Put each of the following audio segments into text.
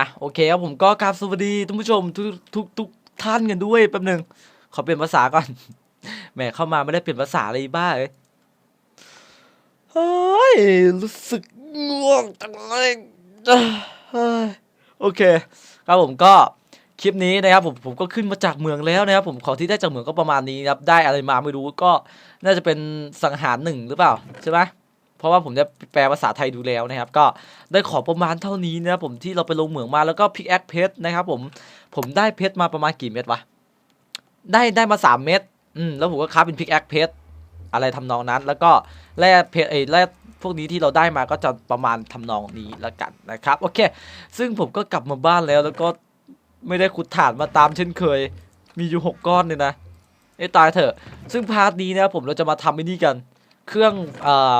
ะโอเคครับผมก็กราบสวัสดีทุกผู้ชมทุกทุกทุกท่านกันด้วยแป๊บหนึงขอเปลี่ยนภาษาก่อนแหมเข้ามาไม่ได้เปลี่ยนภาษาเลยบ้าเอ้ยเฮ้ยรู้สึกง่วงจังเลยโอเคครับผมก็คลิปนี้นะครับผมผมก็ขึ้นมาจากเมืองแล้วนะครับผมของที่ได้จากเมืองก็ประมาณนี้ครับได้อะไรมาไม่รู้ก็น่าจะเป็นสังหารหนึ่งหรือเปล่าใช่ไหม เพราะว่าผมจะแปลภาษาไทยดูแล้วนะครับ ก็ได้ขอประมาณเท่านี้นะครับผมที่เราไปลงเหมืองมาแล้วก็พิกแอคเพชรนะครับ ผมผมได้เพชรมาประมาณกี่เม็ดวะได้ได้มาสามเม็ดอืมแล้วผมก็ค้าเป็นพิกแอคเพชรอะไรทำนองนั้น แล้วก็แร่เพชรเอ้แร่พวกนี้ที่เราได้มาก็จะประมาณทำนองนี้ล้วกันนะครับโอเค ซึ่งผมก็กลับมาบ้านแล้วแล้วก็ไม่ได้ขุดถ่านมาตามเช่นเคย มีอยู่หกก้อนเลยนะไอ้ตายเถอะ ซึ่งพาร์ทนี้นะผมเราจะมาทำไอ้นี่กัน เครื่องเอ่อ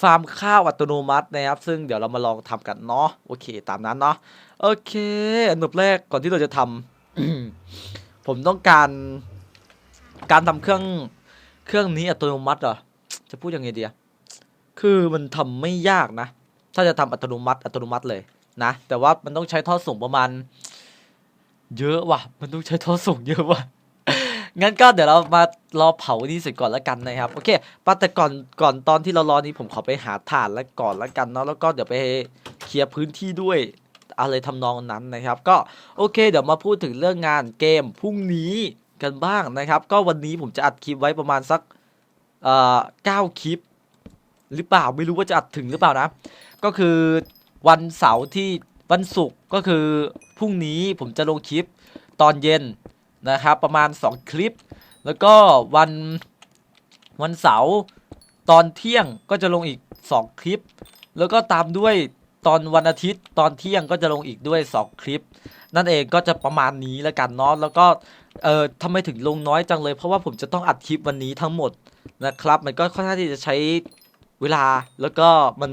ฟาร์มข้าวอัตโนมัตินะครับ ซึ่งเดี๋ยวเรามาลองทำกันเนาะโอเค ตามนั้นเนาะโอเค อันดับแรกก่อนที่เราจะทำผมต้องการการทำเครื่องเครื่องนี้อัตโนมัติเหรอจะพูดยังไงดีอะคือมันทำไม่ยากนะ ถ้าจะทำอัตโนมัติอัตโนมัติเลยนะ แต่ว่ามันต้องใช้ท่อส่งประมาณ เยอะว่ะ มันต้องใช้ท่อส่งเยอะว่ะ งั้นก็เดี๋ยวเรามารอเผานี่เสร็จก่อนแล้วกันนะครับ โอเคป้าแต่ก่อนก่อนตอนที่เรารอนี้ผมขอไปหาถ่านแล้วก่อนแล้วกันเนาะ แล้วก็เดี๋ยวไปเคลียร์พื้นที่ด้วยอะไรทำนองนั้นนะครับ ก็โอเค เดี๋ยวมาพูดถึงเรื่องงานเกมพรุ่งนี้กันบ้างนะครับ ก็วันนี้ผมจะอัดคลิปไว้ประมาณสักเอ่อเก้าคลิป หรือเปล่าไม่รู้ว่าจะอัดถึงหรือเปล่านะ ก็คือวันเสาร์ที่วันศุกร์ก็คือพรุ่งนี้ผมจะลงคลิปตอนเย็น นะครับ ประมาณ 2 คลิป แล้วก็วันวันเสาร์ตอนเที่ยงก็จะลงอีก 2 คลิป แล้วก็ตามด้วยตอนวันอาทิตย์ตอนเที่ยงก็จะลงอีกด้วย 2 คลิป นั่นเองก็จะประมาณนี้แล้วกันเนาะแล้วก็เอ่อทำไมถึงลงน้อยจังเลย เพราะว่าผมจะต้องอัดคลิปวันนี้ทั้งหมดนะครับ มันก็ค่อนข้างที่จะใช้เวลาแล้วก็มัน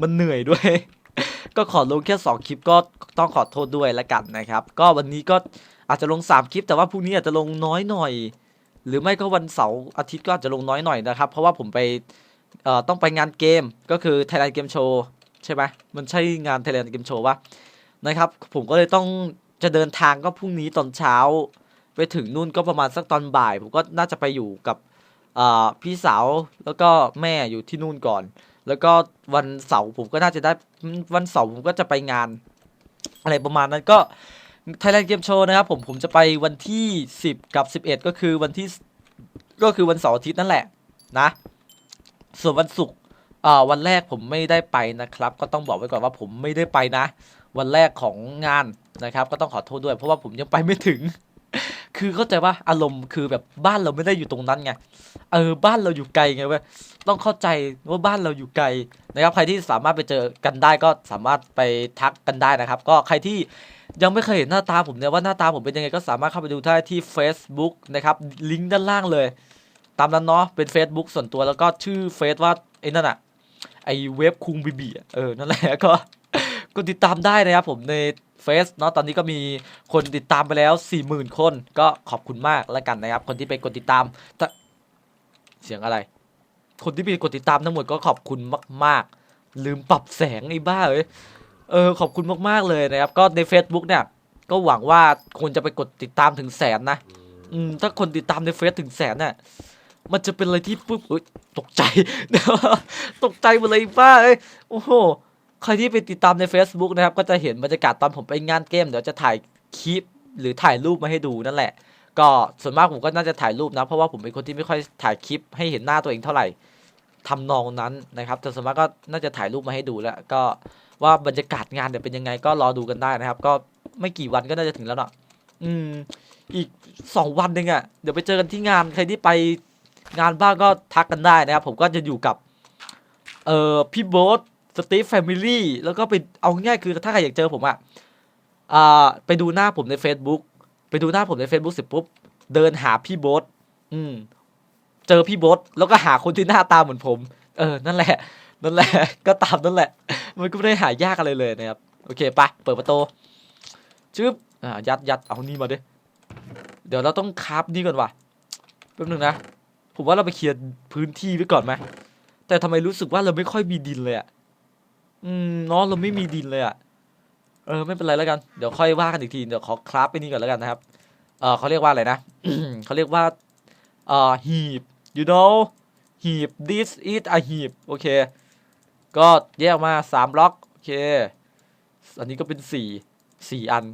มันเหนื่อยด้วย ก็ขอลงแค่ 2 คลิปก็ต้องขอโทษด้วยแล้วกันนะครับ ก็วันนี้ก็ อาจจะลง 3 คลิป แต่ว่าพรุ่งนี้อาจจะลงน้อยหน่อย หรือไม่ก็วันเสาร์อาทิตย์ก็อาจจะลงน้อยหน่อยนะครับ เพราะว่าผมไปต้องไปงานเกมก็คือ Thailand Game Show ใช่ไหมมันใช่งาน Thailand Game Show วะนะครับ ผมก็เลยต้องจะเดินทางก็พรุ่งนี้ตอนเช้า ไปถึงนู่นก็ประมาณสักตอนบ่าย ผมก็น่าจะไปอยู่กับพี่สาวแล้วก็แม่อยู่ที่นู่นก่อน แล้วก็วันเสาร์ผมก็น่าจะได้วันเสาร์ผมก็จะไปงาน อะไรประมาณนั้นก็ ไทยแลนด์เกมโชว์นะครับผมผมจะไปวันที่ 10 กับ 11 ก็คือวันที่ก็คือวันเสาร์อาทิตย์นั่นแหละนะ ส่วนวันศุกร์อ่าวันแรกผมไม่ได้ไปนะครับ ก็ต้องบอกไว้ก่อนว่าผมไม่ได้ไปนะ วันแรกของงานนะครับ ก็ต้องขอโทษด้วย เพราะว่าผมยังไปไม่ถึง คือเข้าใจว่าอารมณ์คือแบบบ้านเราไม่ได้อยู่ตรงนั้นไงเออบ้านเราอยู่ไกลไงเว้ยต้องเข้าใจว่าบ้านเราอยู่ไกลนะครับใครที่สามารถไปเจอกันได้ก็สามารถไปทักกันได้นะครับ ก็ใครที่ยังไม่เคยเห็นหน้าตาผมเนี่ยว่าหน้าตาผมเป็นยังไงก็สามารถเข้าไปดูได้ที่ Facebook นะครับลิงก์ด้านล่างเลย ตามนั้นเนาะเป็น Facebook ส่วนตัวแล้วก็ชื่อเฟซว่าไอ้นั่นอะไอเว็บคุงบีบีเออนั่นแหละก็กดติดตามได้นะครับผมใน เฟซเนาะตอนนี้ก็มีคนติดตามไปแล้ว 40,000 คนก็ขอบคุณมากแล้วกันนะครับ คนที่ไปกดติดตามเสียงอะไร คนที่ไปกดติดตามทั้งหมดก็ขอบคุณมาก ๆ ลืมปรับแสงไอ้บ้าเอ้ยเออขอบคุณมากๆเลยนะครับ ก็ใน Facebook เนี่ย ก็หวังว่าคนจะไปกดติดตามถึงแสนนะ อืมถ้าคนติดตามในเฟซถึงแสนเนี่ยมันจะเป็นอะไรที่ปุ๊บตกใจ ตกใจหมดเลยบ้าเอ้ยโอ้โห ใครที่ไปติดตามใน Facebook นะครับ ก็จะเห็นบรรยากาศตอนผมไปงานเกม เดี๋ยวจะถ่ายคลิปหรือถ่ายรูปมาให้ดูนั่นแหละ ก็ส่วนมากผมก็น่าจะถ่ายรูปนะ เพราะว่าผมเป็นคนที่ไม่ค่อยถ่ายคลิปให้เห็นหน้าตัวเองเท่าไหร่ทำนองนั้นนะครับแต่ส่วนมากก็น่าจะถ่ายรูปมาให้ดูแล้ว ก็ว่าบรรยากาศงานเดี๋ยวเป็นยังไงก็รอดูกันได้นะครับ ก็ไม่กี่วันก็น่าจะถึงแล้วเนาะอืม อีกสองวันเองอะ่ะเดี๋ยวไปเจอกันที่งานใครที่ไปงานบ้างก็ทักกันได้นะครับ ผมก็จะอยู่กับ เอ่อพี่โบ๊ท สตีฟแฟมิลี่แล้วก็ไปเอาง่ายคือถ้าใครอยากเจอผมอะอ่าไปดูหน้าผมใน Facebook ไปดูหน้าผมใน Facebook เสร็จปุ๊บ เดินหาพี่โบ๊ทอืม เจอพี่โบ๊ทแล้วก็หาคนที่หน้าตาเหมือนผม เออ นั่นแหละ นั่นแหละ ก็ตามนั่นแหละ มันก็ไม่ได้หายากอะไรเลยนะครับ โอเคไปเปิดประตูชึบอ่ายัดยัดเอานี่มาดิเดี๋ยวเราต้องคราฟนี่ก่อนว่ะแป๊บนึงนะ ผมว่าเราไปเคลียร์พื้นที่ไว้ก่อนไหมแต่ทำไมรู้สึกว่าเราไม่ค่อยมีดินเลยอะ อืมเนาะเราไม่มีดินเลยอะเออไม่เป็นไรแล้วกันเดี๋ยวค่อยว่ากันอีกทีเดี๋ยวขอคราฟไปนี่ก่อนแล้วกันนะครับเออเขาเรียกว่าอะไรนะ เขาเรียกว่าเอ่อ heap you know heap this is a heap โอเค ก็แยกมาสามบล็อกโอเค อันนี้ก็เป็นสี่สี่อัน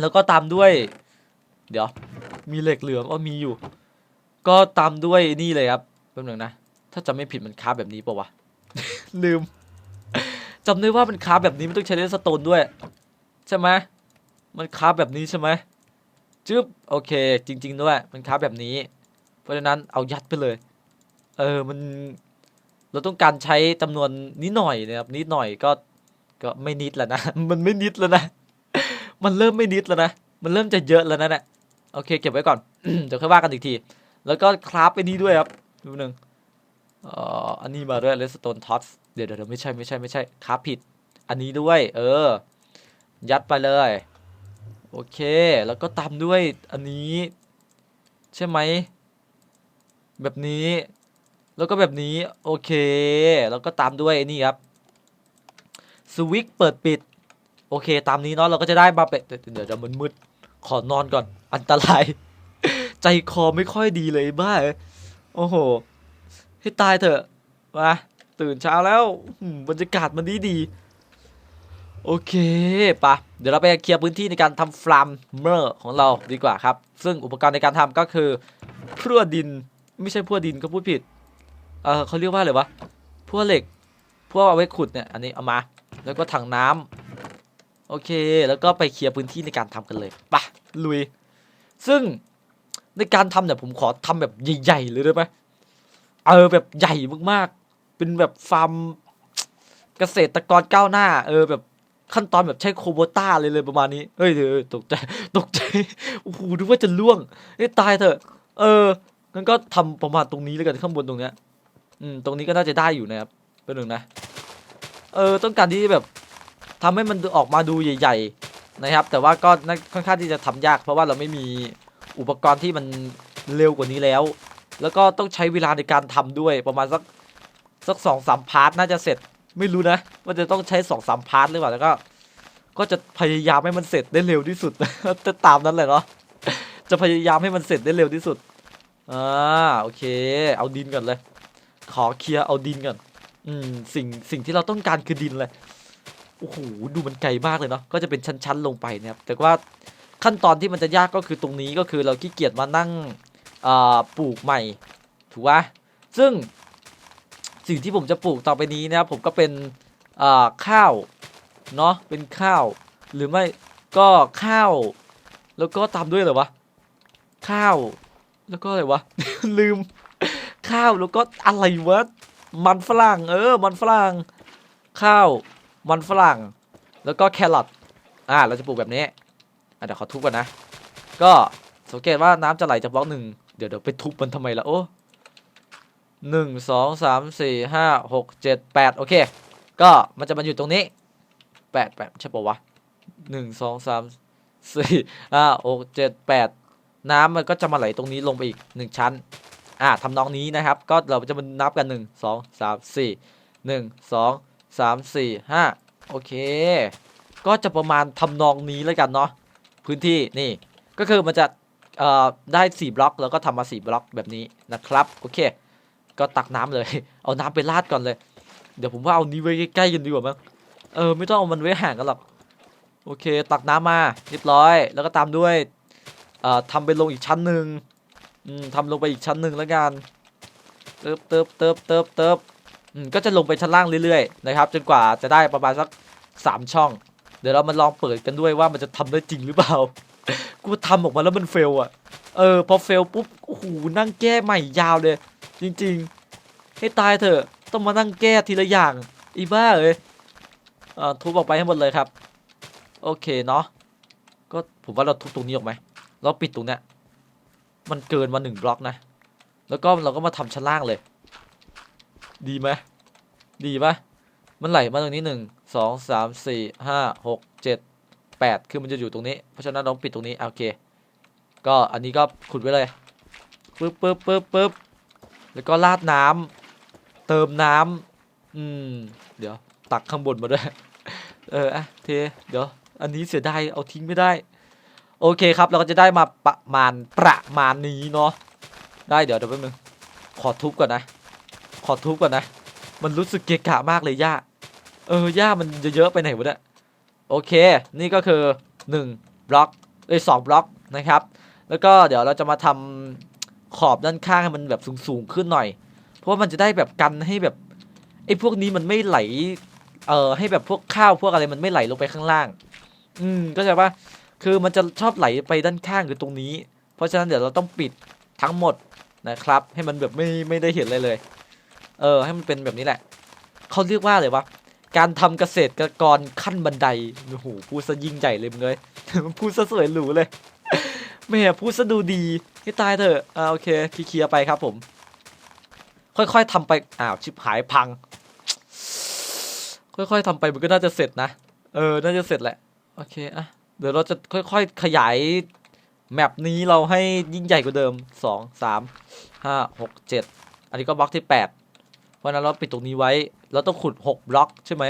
แล้วก็ตามด้วย เดี๋ยว มีเหล็กเหลืองอ๋อมีอยู่ ก็ตามด้วยนี่เลยครับแป๊บนึงนะ ถ้าจำไม่ผิดมันค้าแบบนี้ปะวะ ลืม จำได้ว่ามันค้าแบบนี้มันต้องใช้เลสโตนด้วย ใช่ไหมมันค้าแบบนี้ใช่ไหมจึ๊บโอเค จริง ๆ ด้วยมันค้าแบบนี้ เพราะฉะนั้นเอายัดไปเลย เออมันเราต้องการใช้จำนวนนิดหน่อยนะครับนิดหน่อยก็ก็ไม่นิดแล้วนะ มันไม่นิดแล้วนะ มันเริ่มไม่นิดแล้วนะ มันเริ่มจะเยอะแล้วนะเนี่ยโอเค เก็บไว้ก่อนเดี๋ยวค่อยว่ากันอีกที แล้วก็คราฟไปนี้ด้วยครับดูหนึ่งอ,อ,อันนี้มาด้วยเลสโตนท็อต ดี๋ยวเดี๋ยวไม่ใช่ไม่ใช่ไม่ใช่คราฟผิด อันนี้ด้วย เออ ยัดไปเลย โอเค แล้วก็ตามด้วยอันนี้ ใช่ไหม แบบนี้ แล้วก็แบบนี้ โอเค แล้วก็ตามด้วยนี่ครับ สวิตช์เปิดปิด โอเค ตามนี้เนาะ เราก็จะได้มาเป็นเดี๋ยวเดี๋ยวมันมืด ขอนอนก่อน อันตราย ใจคอไม่ค่อยดีเลยบ้า โอ้โห ให้ตายเถอะ มา ตื่นเช้าแล้วอืมบรรยากาศมันดีดีโอเคปะเดี๋ยวเราไปเคลียร์พื้นที่ในการทำฟาร์มเมอร์ของเราดีกว่าครับ ซึ่งอุปกรณ์ในการทำก็คือพรวดดินไม่ใช่พรวดดินก็พูดผิดเออเขาเรียกว่าอะไรวะพวกเหล็กพวกเอาไว้ขุดเนี่ยอันนี้เอามา แล้วก็ถังน้ำโอเค แล้วก็ไปเคลียร์พื้นที่ในการทำกันเลยปะลุย ซึ่งในการทำเนี่ยผมขอทำแบบใหญ่ๆเลยได้ไหมเออแบบใหญ่มากๆ เป็นแบบฟาร์มเกษตรกรก้าวหน้า เออแบบขั้นตอนแบบใช้โคโบต้าเลยเลยประมาณนี้ เฮ้ยเดี๋ยตกใจตกใจโอ้โหนึกว่าจะล่วงเอ้ยตายเถอะ เอองั้นก็ทำประมาณตรงนี้แล้วกันข้างบนตรงเนี้ย อืม ตรงนี้ก็น่าจะได้อยู่นะครับเป็นหนึ่งนะ เออ ต้องการที่แบบทำให้มันออกมาดูใหญ่ ๆ นะครับ แต่ว่าก็ค่อนข้างที่จะทำยาก เพราะว่าเราไม่มีอุปกรณ์ที่มันเร็วกว่านี้แล้ว แล้วก็ต้องใช้เวลาในการทำด้วยประมาณสัก สักสองสามพาร์ทน่าจะเสร็จไม่รู้นะว่าจะต้องใช้สองสามพาร์ทหรือเปล่าแล้วก็ ก็จะพยายามให้มันเสร็จได้เร็วที่สุดจะตามนั้นเลยเนาะจะพยายามให้มันเสร็จได้เร็วที่สุดอ่าโอเค เอาดินก่อนเลย ขอเคลียร์เอาดินก่อน อืมสิ่งสิ่งที่เราต้องการคือดินเลยโอ้โหดูมันไกลมากเลยเนาะก็จะเป็นชั้นๆลงไปนะครับแต่ว่าขั้นตอนที่มันจะยากก็คือตรงนี้ก็คือเราขี้เกียจมานั่งอ่าปลูกใหม่ ถูกปะซึ่ง สิ่งที่ผมจะปลูกต่อไปนี้นะครับผมก็เป็นข้าวเนาะเป็นข้าว หรือไม่ก็ข้าว แล้วก็ตามด้วยเหรอวะข้าว แล้วก็อะไรวะลืม ข้าวแล้วก็อะไรวะมันฝรั่ง เออ มันฝรั่ง ข้าว มันฝรั่ง แล้วก็แครอทอ่าเราจะปลูกแบบนี้อะเดี๋ยวขอทุบก่อนนะ ก็สังเกตว่าน้ำจะไหลจากบล็อกหนึ่งเดี๋ยวเดี๋ยวไปทุบมันทำไมล่ะโอ้ หนึ่งสองสามสี่ห้าหกเจ็ดแปดโอเค ก็มันจะมาอยู่ตรงนี้แปดแปดใช่ปะวะหนึ่งสองสามสี่ห้าหกเจ็ดแปดน้ำมันก็จะมาไหลตรงนี้ลงไปอีกหนึ่งชั้น อ่าทำนองนี้นะครับ ก็เราจะมานับกันหนึ่งสองสามสี่หนึ่งสองสามสี่ห้าโอเค ก็จะประมาณทำนองนี้แล้วกันเนาะพื้นที่นี่ก็คือมันจะเอ่อได้สี่บล็อกแล้วก็ทำมาสี่บล็อกแบบนี้นะครับ โอเค ก็ตักน้ำเลย เอาน้ำไปราดก่อนเลย เดี๋ยวผมว่าเอานี้ไว้ใกล้ๆกันดีกว่ามั้งเออไม่ต้องเอามันไว้ห่างกันหรอกโอเค ตักน้ำมาเรียบร้อย แล้วก็ตามด้วยเอ่อทำไปลงอีกชั้นหนึ่งอืมทำลงไปอีกชั้นหนึ่งแล้วกันเติบเติบเติบเติบเติบอืมก็จะลงไปชั้นล่างเรื่อยๆนะครับ จนกว่าจะได้ประมาณสักสามช่อง เดี๋ยวเรามาลองเปิดกันด้วยว่ามันจะทำได้จริงหรือเปล่ากูทำออกมาแล้วมันเฟลอะเออพอเฟลปุ๊บโอ้โหนั่งแก้ใหม่ยาวเลย จริงๆ ให้ตายเถอะ ต้องมานั่งแก้ทีละอย่าง อีบ้าเอ้ยอ่อทุบออกไปให้หมดเลยครับ โอเคเนาะ ก็ผมว่าเราทุบตรงนี้ออกไหมเราปิดตรงเนี้ย มันเกินมาหนึ่งบล็อกนะ แล้วก็เราก็มาทำชั้นล่างเลย ดีไหมดีปะมันไหลมาตรงนี้หนึ่งสองสามสี่ห้าหกเจ็ดแปดคือมันจะอยู่ตรงนี้ เพราะฉะนั้นเราปิดตรงนี้โอเค ก็อันนี้ก็ขุดไว้เลยปึ๊บปึ๊บปึ๊บปึ๊บ แล้วก็ราดน้ำเติมน้ำอืม เดี๋ยวตักข้างบนมาด้วย เอออะเทเดี๋ยว อันนี้เสียดายเอาทิ้งไม่ได้ โอเคครับเราก็จะได้มาประมาณประมาณนี้เนาะได้เดี๋ยวเดี๋ยวแป๊บนึงขอทุบก่อนนะ ขอทุบก่อนนะ มันรู้สึกเกะกะมากเลยย่าเออย่ามันเยอะๆไปไหนวะเนี่ยโอเค นี่ก็คือ1บล็อกเอ้ยสองบล็อกนะครับ แล้วก็เดี๋ยวเราจะมาทำ ขอบด้านข้างให้มันแบบสูงๆขึ้นหน่อย เพราะว่ามันจะได้แบบกันให้แบบไอ้พวกนี้มันไม่ไหล เอ่อให้แบบพวกข้าวพวกอะไรมันไม่ไหลลงไปข้างล่าง อืมก็ใช่ปะคือมันจะชอบไหลไปด้านข้างคือตรงนี้ เพราะฉะนั้นเดี๋ยวเราต้องปิดทั้งหมดนะครับ ให้มันแบบไม่ไม่ได้เห็นอะไรเลย เออ ให้มันเป็นแบบนี้แหละเขาเรียกว่าอะไรวะการทำเกษตรกรขั้นบันไดโอ้โหพูดซะยิ่งใหญ่เลยมึงเลยพูดซะสวยหรูเลย แม่พูดซะดูดีให้ตายเถอะอ่าโอเคเคลียร์ไปครับผม ค่อยๆทำไปอ้าวชิบหายพัง ค่อยๆทำไปมันก็น่าจะเสร็จนะเออน่าจะเสร็จแหละโอเคอะเดี๋ยวเราจะค่อยๆขยายแมปนี้เราให้ยิ่งใหญ่กว่าเดิมสองสามห้าหกเจ็ดอันนี้ก็บล็อกที่แปดเพราะฉะนั้นเราปิดตรงนี้ไว้ เราต้องขุดหกบล็อกใช่ไหม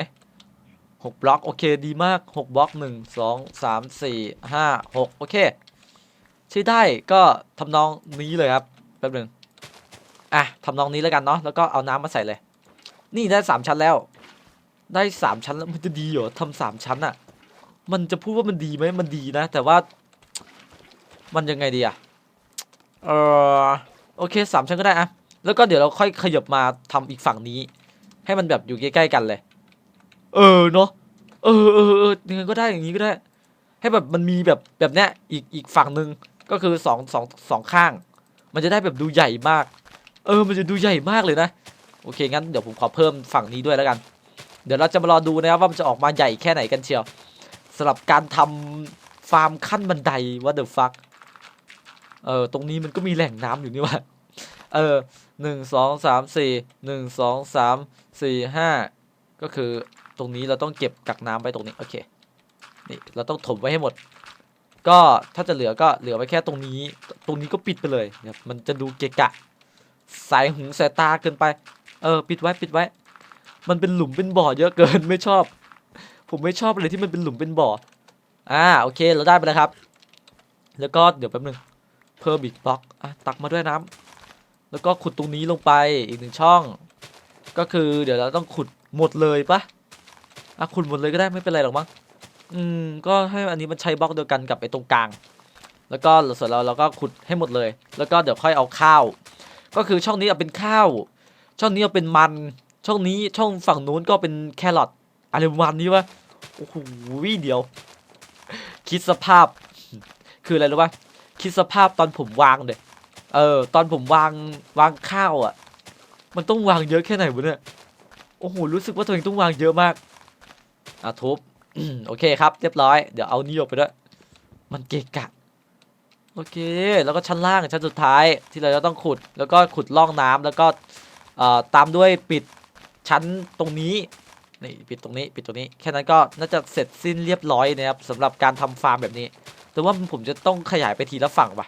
หกบล็อกโอเคดีมากหกบล็อกหนึ่งสองสามสี่ห้าหกโอเค ใช้ได้ก็ทำนองนี้เลยครับแป๊บหนึ่งอะทำนองนี้แล้วกันเนาะแล้วก็เอาน้ำมาใส่เลย นี่ได้สามชั้นแล้ว ได้สามชั้นแล้วมันจะดีเหรอทำสามชั้นอะมันจะพูดว่ามันดีไหมมันดีนะ แต่ว่า มันยังไงดีอะเออโอเคสามชั้นก็ได้อะแล้วก็เดี๋ยวเราค่อยขยับมาทำอีกฝั่งนี้ ให้มันแบบอยู่ใกล้ๆกันเลย เออเนาะเออเออเออยังไงก็ได้อย่างนี้ก็ได้ ให้แบบมันมีแบบแบบเนี้ยอีกอีกฝั่งหนึ่ง ก็คือสองสองสองข้าง มันจะได้แบบดูใหญ่มาก เออ มันจะดูใหญ่มากเลยนะ โอเค งั้นเดี๋ยวผมขอเพิ่มฝั่งนี้ด้วยแล้วกัน เดี๋ยวเราจะมารอดูนะครับว่ามันจะออกมาใหญ่แค่ไหนกันเชียวสำหรับการทำฟาร์มขั้นบันไดว่าเดอะฟักเออ ตรงนี้มันก็มีแหล่งน้ำอยู่นี่ว่าเออหนึ่งสองสามสี่หนึ่งสองสามสี่ห้าก็คือตรงนี้เราต้องเก็บกักน้ำไปตรงนี้ โอเค นี่ เราต้องถมไว้ให้หมด ก็ถ้าจะเหลือก็เหลือไว้แค่ตรงนี้ ตรงนี้ก็ปิดไปเลยมันจะดูเกะกะ สายหูสายตาเกินไป เออ ปิดไว้ปิดไว้ มันเป็นหลุมเป็นบ่อเยอะเกินไม่ชอบ ผมไม่ชอบเลยที่มันเป็นหลุมเป็นบ่อ อ่าโอเคเราได้ไปแล้วครับ แล้วก็เดี๋ยวแป๊บนึงเพิ่มอีกบล็อกอะตักมาด้วยน้ำแล้วก็ขุดตรงนี้ลงไปอีกหนึ่งช่อง ก็คือเดี๋ยวเราต้องขุดหมดเลยปะอะขุดหมดเลยก็ได้ไม่เป็นไรหรอกมั้ง อืมก็ให้อันนี้มันใช้บล็อกเดียวกันกับไอ้ตรงกลาง แล้วก็ส่วนเราเราก็ขุดให้หมดเลย แล้วก็เดี๋ยวค่อยเอาข้าว ก็คือช่องนี้เอาเป็นข้าว ช่องนี้เอาเป็นมัน ช่องนี้ช่องฝั่งนู้นก็เป็นแครอทอะไรประมาณนี้วะโอ้โหเดียว คิดสภาพ คืออะไรรู้ปะคิดสภาพตอนผมวางเด็เออ ตอนผมวางวางข้าวอะ มันต้องวางเยอะแค่ไหนวะเนี่ยโอ้โหรู้สึกว่าตัวเองต้องวางเยอะมากอะทุบ โอเคครับ เรียบร้อย เดี๋ยวเอานี่ออกไปด้วย มันเกะกะ โอเค แล้วก็ชั้นล่างชั้นสุดท้ายที่เราจะต้องขุด แล้วก็ขุดล่องน้ำแล้วก็ตามด้วยปิดชั้นตรงนี้ นี่ปิดตรงนี้ ปิดตรงนี้ แค่นั้นก็น่าจะเสร็จสิ้นเรียบร้อยนะครับสำหรับการทำฟาร์มแบบนี้ แต่ว่าผมจะต้องขยายไปทีละฝั่งว่ะ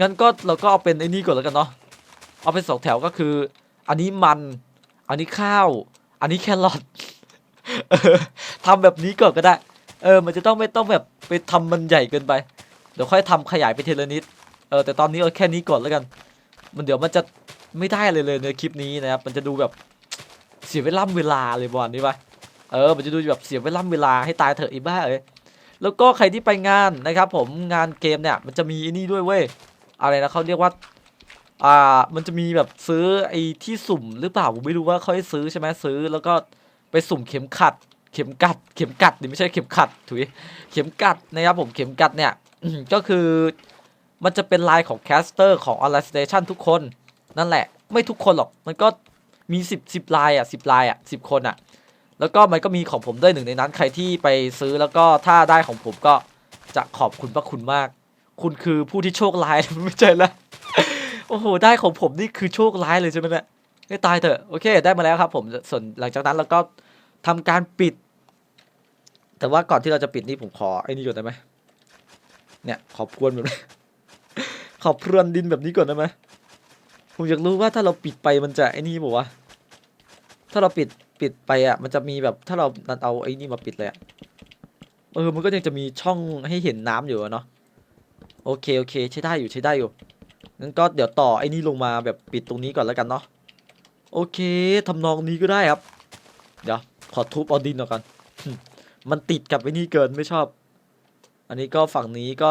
งั้นก็เราก็เอาเป็นไอ้นี่ก่อนแล้วกันเนาะ เอาเป็นสองแถวก็คือ อันนี้มัน อันนี้ข้าว อันนี้แครอท ทำแบบนี้ก่อนก็ได้ เออ มันจะต้องไม่ต้องแบบไปทำมันใหญ่เกินไป เดี๋ยวค่อยทำขยายไปทีละนิด เออ แต่ตอนนี้เอาแค่นี้ก่อนแล้วกัน มันเดี๋ยวมันจะไม่ได้เลยเลยในคลิปนี้นะครับ มันจะดูแบบเสียเวลาเวลาเลยบอลนี่ปะเออ มันจะดูแบบเสียเวลาเวลาให้ตายเถอะอ้บ้าเอ้ย แล้วก็ใครที่ไปงานนะครับ ผม งานเกมเนี่ย มันจะมีอนี่ด้วยเว้ย อะไรนะเขาเรียกว่าอ่ามันจะมีแบบซื้อไอ้ที่สุ่มหรือเปล่าผมไม่รู้ว่าเขาให้ซื้อใช่ไหมซื้อ แล้วก็ไปสุ่มเข็มขัด เข็มกัด เข็มกัดนี่ไม่ใช่เข็มขัดถุยเข็มกัดนะครับผมเข็มกัดเนี่ยก็คือมันจะเป็นลายของแคสเตอร์ของออนไลน์สเตชันทุกคน นั่นแหละ ไม่ทุกคนหรอก มันก็มีสิบสิบลายอะสิบลายอะสิบคนอะ แล้วก็มันก็มีของผมด้วยหนึ่งในนั้นใครที่ไปซื้อแล้วก็ถ้าได้ของผมก็จะขอบคุณพระคุณมาก คุณคือผู้ที่โชคร้ายไม่ใช่ละโอ้โหได้ของผมนี่คือโชคร้ายเลยใช่ไหมเนี่ยให้ตายเถอะโอเค ได้มาแล้วครับผมส่วนหลังจากนั้นเราก็ทำการปิด แต่ว่าก่อนที่เราจะปิดนี่ผมขอไอ้นี่ก่อนได้ไหมเนี่ย ขอบพรวนแบบนี้ขอบพรวนดินแบบนี้ก่อนได้ไหมผมอยากรู้ว่าถ้าเราปิดไปมันจะไอ้นี่บอกว่าถ้าเราปิดปิดไปอะ มันจะมีแบบถ้าเรานันเอาไอ้นี่มาปิดเลยอะเออ มันก็ยังจะมีช่องให้เห็นน้ำอยู่เนาะโอเคโอเคใช้ได้อยู่ใช้ได้อยู่งั้นก็เดี๋ยวต่อไอ้นี่ลงมาแบบปิดตรงนี้ก่อนแล้วกันเนาะโอเคทำนองนี้ก็ได้ครับ เดี๋ยวขอทุบเอาดินออกกัน มันติดกับไอ้นี่เกินไม่ชอบ อันนี้ก็ฝั่งนี้ก็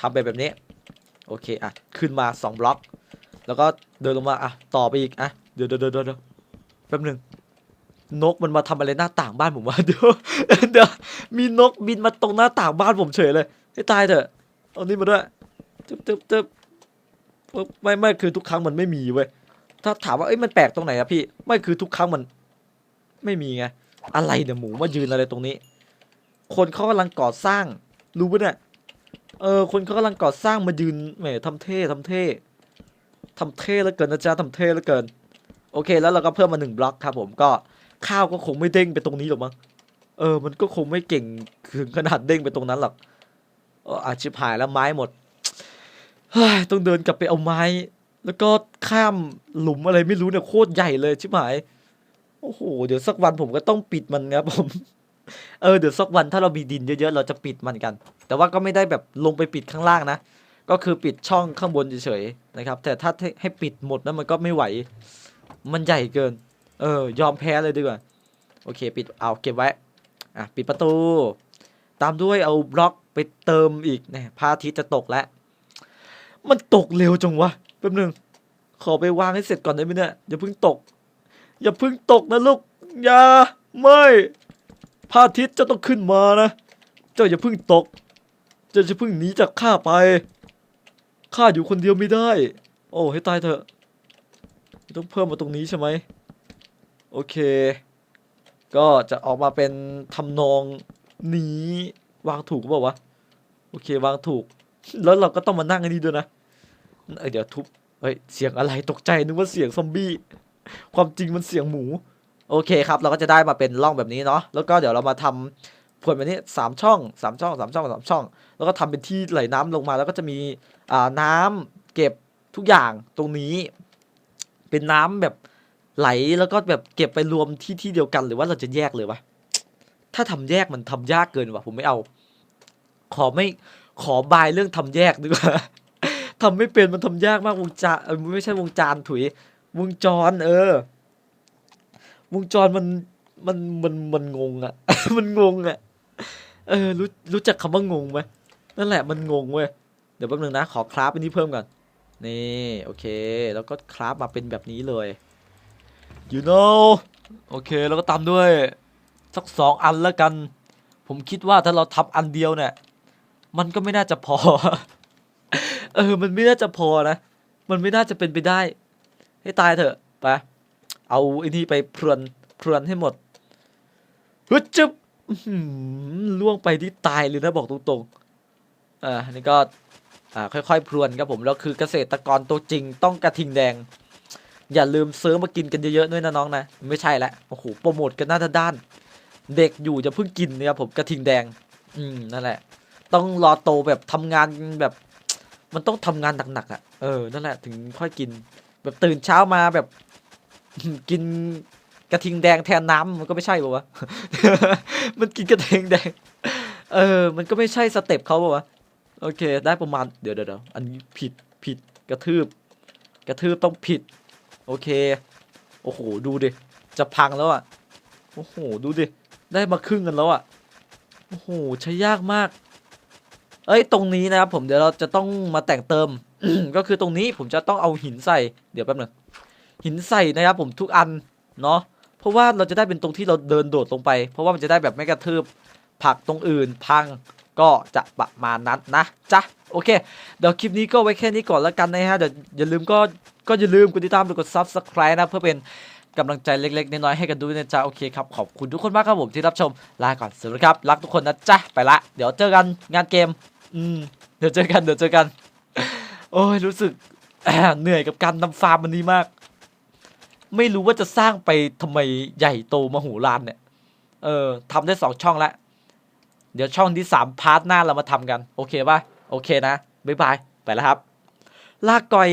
ทำไปแบบนี้ โอเคอะ ขึ้นมาสองบล็อก แล้วก็เดินลงมาอะต่อไปอีกอะเดี๋ยวเดี๋ยวเดี๋ยวเดี๋ยวแป๊บหนึ่งนกมันมาทำอะไรหน้าต่างบ้านผมวะเดี๋ยวเดี๋ยวมีนกบินมาตรงหน้าต่างบ้านผมเฉยเลยให้ตายเถอะเอานี่มาด้วยจึ๊บจึ๊บจึ๊บไม่ไม่คือทุกครั้งมันไม่มีเว้ยถ้าถามว่าเอ้ยมันแปลกตรงไหนอะพี่ ไม่คือทุกครั้งมัน ไม่มีไง อะไรเนี่ยหมูมายืนอะไรตรงนี้ คนเขากำลังก่อสร้าง รู้ปะเนี่ยเออ คนเขากำลังก่อสร้างมายืนแหมทำเท่ทำเท่ทำเท่แล้วเกินนะจ๊ะทำเท่แล้วเกิน โอเค แล้วเราก็เพิ่มมาหนึ่งบล็อกครับ ผมก็ข้าวก็คงไม่เด้งไปตรงนี้หรอกมั้งเออ มันก็คงไม่เก่งถึงขนาดเด้งไปตรงนั้นหรอกเอออาชิบหายแล้วไม้หมดเฮ้ยต้องเดินกลับไปเอาไม้ แล้วก็ข้ามหลุมอะไรไม่รู้เนี่ยโคตรใหญ่เลยชิบหาย โอ้โห เดี๋ยวสักวันผมก็ต้องปิดมันครับผม เออ เดี๋ยวสักวันถ้าเรามีดินเยอะๆ เราจะปิดมันกัน แต่ว่าก็ไม่ได้แบบลงไปปิดข้างล่างนะ ก็คือปิดช่องข้างบนเฉยๆนะครับ แต่ถ้าให้ปิดหมดนั้นมันก็ไม่ไหว มันใหญ่เกิน เออ ยอมแพ้เลยดีกว่า โอเค ปิด เอาเก็บไว้ อะ ปิดประตู ตามด้วยเอาบล็อกไปเติมอีกเนี่ยพระอาทิตย์จะตกแล้ว มันตกเร็วจังวะ แป๊บนึง ขอไปวางให้เสร็จก่อนได้ไหมเนี่ยอย่าเพิ่งตก อย่าพิ่งตกนะลูก อย่า ไม่พระอาทิตย์จะต้องขึ้นมานะ เจ้าอย่าพิ่งตก เจ้าจะพิ่งหนีจากข้าไป ข้าอยู่คนเดียวไม่ได้ โอ้ ให้ตายเถอะ ต้องเพิ่มมาตรงนี้ใช่ไหม โอเค ก็จะออกมาเป็นทำนองนี้วางถูกหรือเปล่าวะ โอเควางถูก แล้วเราก็ต้องมานั่งอันนี้ด้วยนะเเดี๋ยวทุบ เฮ้ย เสียงอะไรตกใจนึกว่าเสียงซอมบี้ ความจริงมันเสียงหมู โอเคครับ เราก็จะได้มาเป็นร่องแบบนี้เนาะแล้วก็เดี๋ยวเรามาทำผลแบบนี้สามช่องสามช่องสามช่องสามช่อง แล้วก็ทำเป็นที่ไหลน้ำลงมา แล้วก็จะมีอ่าน้ำเก็บทุกอย่างตรงนี้ เป็นน้ำแบบไหลแล้วก็แบบเก็บไปรวมที่ที่เดียวกันหรือว่าเราจะแยกเลยวะถ้าทำแยกมันทำยากเกินว่ะผมไม่เอา ขอไม่ขอบายเรื่องทำแยกดีกว่าทำไม่เป็นมันทำยากมากวงจรเออไม่ใช่วงจรถุย วงจร เออ วงจรมันมันมันมันงงอะมันงงอะเออ รู้รู้จักคำว่างงไหมนั่นแหละมันงงเว้ย เดี๋ยวแป๊บนึงนะ ขอคราฟอันนี้เพิ่มก่อน นี่ โอเค แล้วก็คราฟมาเป็นแบบนี้เลย you know โอเค แล้วก็ตามด้วย สักสองอันแล้วกัน ผมคิดว่าถ้าเราทำอันเดียวเนี่ย มันก็ไม่น่าจะพอ เออ มันไม่น่าจะพอนะ มันไม่น่าจะเป็นไปได้ ให้ตายเถอะไปเอาไอ้นี่ไปพรวนพรวนให้หมดฮึจึ๊บล่วงไปที่ตายเลยนะบอกตรงๆอ่าอันนี่ก็อ่าค่อยๆพรวนครับผมแล้วคือเกษตรกรตัวจริงต้องกระทิงแดง อย่าลืมซื้อมากินกันเยอะๆด้วยนะน้องนะไม่ใช่ละโอ้โหโปรโมทกันหน้าด้าน เด็กอยู่จะเพิ่งกินนะครับผมกระทิงแดง อืมนั่นแหละ ต้องรอโตแบบทำงานแบบ มันต้องทำงานหนักๆอะเออนั่นแหละถึงค่อยกิน แบบตื่นเช้ามาแบบ กินกระทิงแดงแทนน้ำมันก็ไม่ใช่ป่าวะ มันกินกระทิงแดง เออ มันก็ไม่ใช่สเต็ปเขาป่าวะ โอเค ได้ประมาณ เดี๋ยวเดี๋ยวอันนี้ผิด ผิด กระทืบ กระทืบต้องผิด โอเค โอ้โห ดูดิ จะพังแล้วอะ โอ้โห ดูดิ ได้มาครึ่งกันแล้วอะ โอ้โห ใช้ยากมาก เอ้ย ตรงนี้นะครับผม เดี๋ยวเราจะต้องมาแต่งเติม ก็คือตรงนี้ผมจะต้องเอาหินใส่เดี๋ยวแป๊บหนึงหินใส่นะครับผมทุกอันเนาะเพราะว่าเราจะได้เป็นตรงที่เราเดินโดดลงไป เพราะว่ามันจะได้แบบไม่กระทืบผักตรงอื่นพังก็จะประมาณนั้นนะจ๊ะโอเค เดี๋ยวคลิปนี้ก็ไว้แค่นี้ก่อนแล้วกันนะฮะเดี๋ยวอย่าลืมก็ก็อย่าลืมกดติดตามกด subscribe นะเพื่อเป็นกำลังใจเล็กๆน้อยๆให้กันด้วยนะจ๊ะโอเคครับขอบคุณทุกคนมากครับผมที่รับชมลาก่อนสวัสดีครับ รักทุกคนนะจ๊ะไปละ เดี๋ยวเจอกันงานเกม อืมเดี๋ยวเจอกันเดี๋ยวเจอกัน โอ้ยรู้สึกเหนื่อยกับการทำฟาร์มมันนี้มาก ไม่รู้ว่าจะสร้างไปทำไมใหญ่โตมโหฬารเนี่ย เออทำได้สองช่องแล้วเดี๋ยวช่องที่สามพาร์ทหน้าเรามาทำกัน โอเคป่ะ โอเคนะ บ๊ายบาย ไปแล้วครับ ลากก่อย